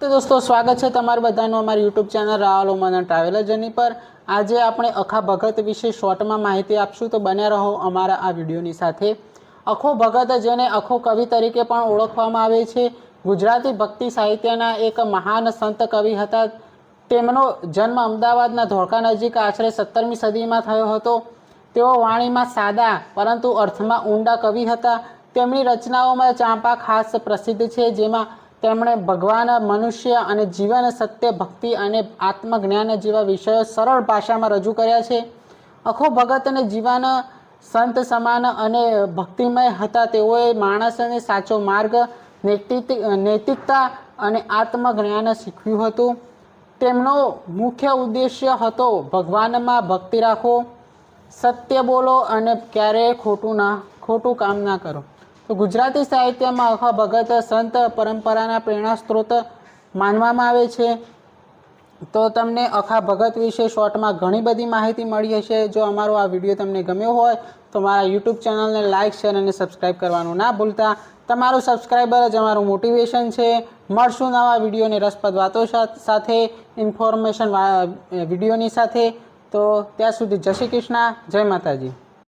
તો દોસ્તો, સ્વાગત છે તમારું બધાનું અમારી યુટ્યુબ ચેનલ રાહુલ ઓમાના ટ્રાવેલર જર્ની પર. આજે આપણે અખા ભગત વિશે શોર્ટમાં માહિતી આપશું, તો બન્યા રહો અમારા આ વિડીયોની સાથે. અખો ભગત જેને અખો કવિ તરીકે પણ ઓળખવામાં આવે છે. ગુજરાતી ભક્તિ સાહિત્યના એક મહાન સંત કવિ હતા. તેમનો જન્મ અમદાવાદના ધોળકા નજીક આશરે સત્તરમી સદીમાં થયો હતો. તેઓ વાણીમાં સાદા, પરંતુ અર્થમાં ઊંડા કવિ હતા. તેમની રચનાઓમાં ચાંપા ખાસ પ્રસિદ્ધ છે, જેમાં તેમણે ભગવાન, મનુષ્ય અને જીવન, સત્ય, ભક્તિ અને આત્મજ્ઞાન જેવા વિષયો સરળ ભાષામાં રજૂ કર્યા છે. અખો ભગત અને જીવન સંત સમાન અને ભક્તિમય હતા. તેઓએ માણસને સાચો માર્ગ, નૈતિક, નૈતિકતા અને આત્મજ્ઞાન શીખવ્યું હતું. તેમનો મુખ્ય ઉદ્દેશ્ય હતો ભગવાનમાં ભક્તિ રાખો સત્ય બોલો અને ક્યારેય ખોટું ના, ખોટું કામ ના કરો. તો ગુજરાતી સાહિત્યમાં અખા ભગત સંત પરંપરાના પ્રેરણા સ્ત્રોત માનવામાં આવે છે. તો તમને અખા ભગત વિશે શોર્ટમાં ઘણી બધી માહિતી મળી હશે. જો અમારો આ વીડિયો તમને ગમ્યો હોય, તો મારા યુટ્યુબ ચેનલને લાઇક શેર અને સબસ્ક્રાઈબ કરવાનું ના ભૂલતા. તમારું સબસ્ક્રાઈબર જ અમારું મોટિવેશન છે. મળશું નવા વિડીયોની રસપ્રદ વાતો સાથે ઇન્ફોર્મેશન વિડીયોની સાથે. તો ત્યાં સુધી જય શ્રી કૃષ્ણ, જય માતાજી.